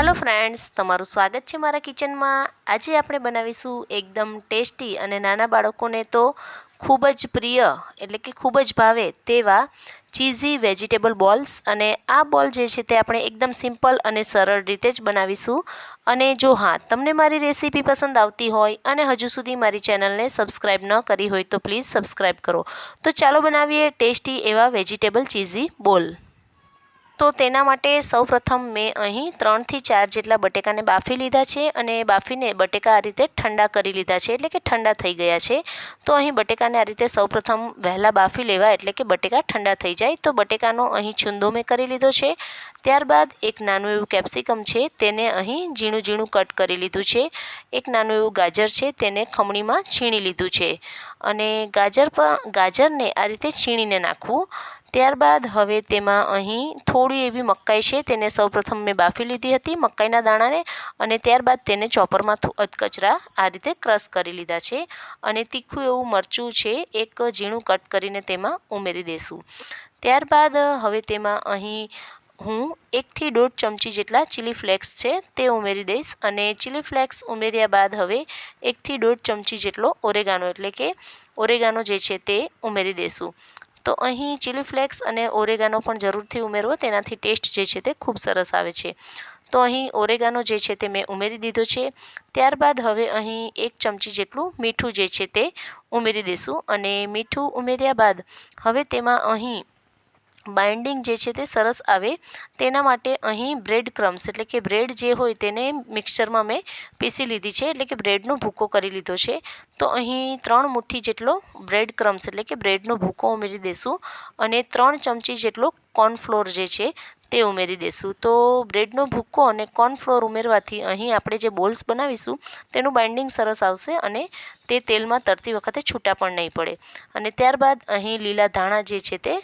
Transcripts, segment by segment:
Hello friends તમારું સ્વાગત છે મારા કિચનમાં આજે આપણે બનાવીશું એકદમ ટેસ્ટી અને નાના બાળકોને તો ખૂબ જ પ્રિય, એટલે કે ખૂબ જ ભાવે તેવા ચીઝી વેજીટેબલ બોલ્સ. અને આ બોલ જે છે તે આપણે એકદમ સિમ્પલ અને સરળ રીતે જ બનાવીશું. અને જો હા, તમને મારી રેસીપી પસંદ આવતી હોય અને હજુ સુધી મારી ચેનલને સબસ્ક્રાઈબ ન કરી હોય તો પ્લીઝ સબસ્ક્રાઈબ કરો. તો ચાલો બનાવીએ ટેસ્ટી એવા વેજીટેબલ ચીઝી બોલ. તો તેના માટે સૌપ્રથમ મેં અહીં ત્રણથી ચાર જેટલા બટેકાને બાફી લીધા છે અને બાફીને બટેકા આ રીતે ઠંડા કરી લીધા છે એટલે કે ઠંડા થઈ ગયા છે. તો અહીં બટેકાને આ રીતે સૌપ્રથમ વહેલા બાફી લેવા એટલે કે બટેકા ઠંડા થઈ જાય. તો બટેકાનો અહીં છુંદો મેં કરી લીધો છે. ત્યારબાદ એક નાનું એવું કેપ્સિકમ છે તેને અહીં ઝીણું ઝીણું કટ કરી લીધું છે. એક નાનું એવું ગાજર છે તેને ખમણીમાં છીણી લીધું છે. અને ગાજર પણ ગાજરને આ રીતે છીણીને નાખવું. ત્યારબાદ હવે તેમાં અહીં થોડી એવી મકાઈ છે, તેને સૌપ્રથમ મેં બાફી લીધી હતી મકાઈના દાણાને અને ત્યારબાદ તેને ચોપરમાં અધકચરા આ રીતે ક્રશ કરી લીધા છે અને તીખું એવું મરચું છે, એક ઝીણું કટ કરીને તેમાં ઉમેરી દઈશું ત્યારબાદ હવે તેમાં અહીં હું એકથી દોઢ ચમચી જેટલા ચીલી ફ્લેક્સ છે તે ઉમેરી દઈશ અને ચીલી ફ્લેક્સ ઉમેર્યા બાદ હવે એકથી દોઢ ચમચી જેટલો ઓરેગાનો, એટલે કે ઓરેગાનો જે છે તે ઉમેરી દઈશું તો અહીં ચીલી ફ્લેક્સ અને ઓરેગાનો પણ જરૂરથી ઉમેરવો. તેનાથી ટેસ્ટ જે છે તે ખૂબ સરસ આવે છે. તો અહીં ઓરેગાનો જે છે તે મેં ઉમેરી દીધો છે. ત્યારબાદ હવે અહીં એક ચમચી જેટલું મીઠું જે છે તે ઉમેરી દઈશું. અને મીઠું ઉમેર્યા બાદ હવે તેમાં અહીં બાઇન્ડિંગ જે છે તે સરસ આવે તેના માટે અહીં બ્રેડ ક્રમ્સ એટલે કે બ્રેડ જે હોય તેને મિક્સરમાં મેં પીસી લીધી છે એટલે કે બ્રેડનો ભૂકો કરી લીધો છે. તો અહીં ત્રણ મુઠ્ઠી જેટલો બ્રેડ ક્રમ્સ એટલે કે બ્રેડનો ભૂકો ઉમેરી દઈશું અને ત્રણ ચમચી જેટલો કોર્નફ્લોર જે છે તે ઉમેરી દઈશું તો બ્રેડનો ભૂક્કો અને કોર્નફ્લોર ઉમેરવાથી અહીં આપણે જે બોલ્સ બનાવીશું, તેનું બાઇન્ડિંગ સરસ આવશે અને તે તેલમાં તરતી વખતે છૂટા પણ નહીં પડે. અને ત્યારબાદ અહીં લીલા ધાણા જે છે તે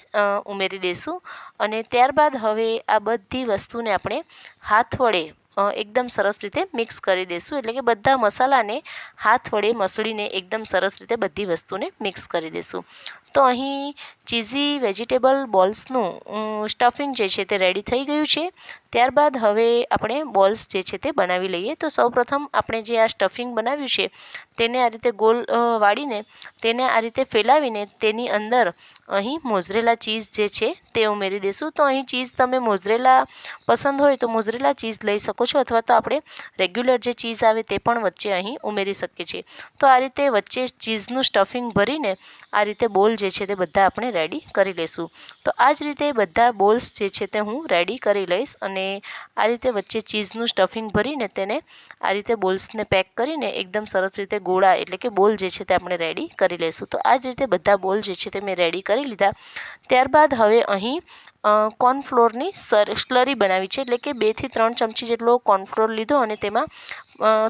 ઉમેરી દઈશું અને ત્યારબાદ હવે આ બધી વસ્તુને આપણે હાથ વડે એકદમ સરસ રીતે મિક્સ કરી દઈશું એટલે કે બધા મસાલાને હાથ વડે મસળીને એકદમ સરસ રીતે બધી વસ્તુને મિક્સ કરી દઈશું તો અહીં ચીઝી વેજીટેબલ બોલ્સનું સ્ટફિંગ જે છે તે રેડી થઈ ગયું છે. ત્યારબાદ હવે આપણે બોલ્સ જે છે તે બનાવી લઈએ. તો સૌપ્રથમ આપણે જે આ સ્ટફિંગ બનાવ્યું છે, તેને આ રીતે ગોલ વાળીને તેને આ રીતે ફેલાવીને તેની અંદર અહીં મોઝરેલા ચીઝ જે છે તે ઉમેરી દઈશું તો અહીં ચીઝ તમે મોઝરેલા પસંદ હોય તો મોઝરેલા ચીઝ લઈ શકો છો અથવા તો આપણે રેગ્યુલર જે ચીઝ આવે તે પણ વચ્ચે અહીં ઉમેરી શકીએ છીએ. તો આ રીતે વચ્ચે ચીઝનું સ્ટફિંગ ભરીને આ રીતે બોલ જે છે તે બધા આપણે રેડી કરી લઈશું. તો આ જ રીતે બધા બોલ્સ જે છે તે હું રેડી કરી લઈશ અને આ રીતે વચ્ચે ચીઝનું સ્ટફિંગ ભરીને તેને આ રીતે બોલ્સને પેક કરીને એકદમ સરસ રીતે ગોળા એટલે કે બોલ જે છે તે આપણે રેડી કરી લઈશું. તો આ જ રીતે બધા બોલ જે છે તે મેં રેડી કરી લીધા. ત્યારબાદ હવે અહીં કોર્નફ્લોરની સર, સ્લરી બનાવી છે. એટલે કે બેથી ત્રણ ચમચી જેટલો કોર્નફ્લોર લીધો અને તેમાં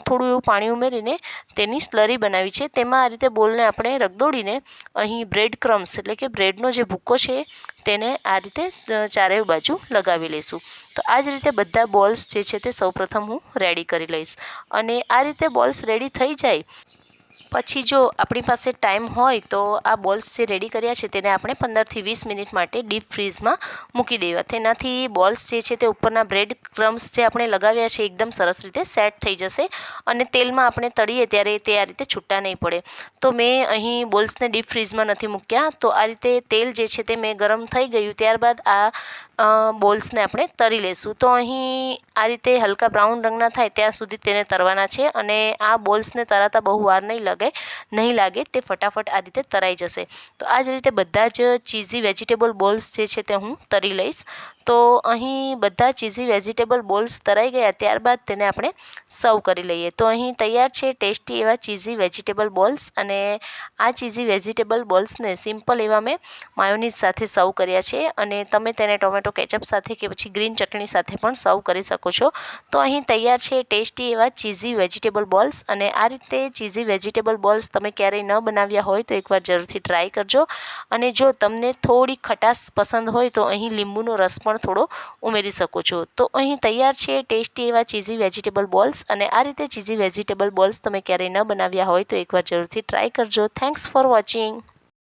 થોડું એવું પાણી ઉમેરીને તેની સ્લરી બનાવી છે. તેમાં આ રીતે બોલને આપણે રગદોડીને અહીં બ્રેડ ક્રમ્સ, એટલે કે બ્રેડનો જે ભૂક્કો છે, તેને આ રીતે ચારેય બાજુ લગાવી લઈશું. તો આ જ રીતે બધા બોલ્સ જે છે તે સૌપ્રથમ હું રેડી કરી લઈશ. અને આ રીતે બોલ્સ રેડી થઈ જાય પછી જો આપણી પાસે ટાઈમ હોય તો આ બોલ્સ જે રેડી કર્યા છે તેને આપણે પંદરથી વીસ મિનિટ માટે ડીપ ફ્રીઝમાં મૂકી દેવા. તેનાથી બોલ્સ જે છે તે ઉપરના બ્રેડ ક્રમ્સ જે આપણે લગાવ્યા છે એકદમ સરસ રીતે સેટ થઈ જશે અને તેલમાં આપણે તળીએ ત્યારે તે આ રીતે છૂટા નહીં પડે. તો મેં અહીં બોલ્સને ડીપ ફ્રીઝમાં નથી મૂક્યા. તો આ રીતે તેલ જે છે તે મેં ગરમ થઈ ગયું. ત્યારબાદ આ બોલ્સને આપણે તરી લઈશું તો અહીં આ રીતે હલકા બ્રાઉન રંગના થાય ત્યાં સુધી તેને તરવાના છે અને આ બોલ્સને તરાતા બહુ વાર નહીં લાગે. લગે નહીં લાગે તે ફટાફટ આ રીતે તરાઈ જશે. તો આ જ રીતે બધા જ ચીઝી વેજીટેબલ બોલ્સ જે છે તે હું તરી લઈશ. તો અહીં બધા ચીઝી વેજીટેબલ બોલ્સ તરાઈ ગયા ત્યારબાદ તેને આપણે સર્વ કરી લઈએ. તો અહીં તૈયાર છે ટેસ્ટી એવા ચીઝી વેજીટેબલ બોલ્સ અને આ ચીઝી વેજીટેબલ બોલ્સને સિમ્પલ એવા મેં માયોનીઝ સાથે સર્વ કર્યા છે અને તમે તેને ટોમેટો કેચઅપ સાથે કે પછી ગ્રીન ચટણી સાથે પણ સર્વ કરી શકો છો. તો અહીં તૈયાર છે ટેસ્ટી એવા ચીઝી વેજીટેબલ બોલ્સ અને આ રીતે ચીઝી વેજીટેબલ વેજીટેબલ બોલ્સ તમે ક્યારેય ન બનાવ્યા હોય તો એકવાર જરૂરથી ટ્રાય કરજો. અને જો તમને થોડી ખટાશ પસંદ હોય તો અહીં લીંબુનો રસ પણ થોડો ઉમેરી શકો છો. તો અહીં તૈયાર છે ટેસ્ટી એવા ચીઝી વેજીટેબલ બોલ્સ અને આ રીતે ચીઝી વેજીટેબલ બોલ્સ તમે ક્યારેય ન બનાવ્યા હોય તો એકવાર જરૂરથી ટ્રાય કરજો. Thanks for watching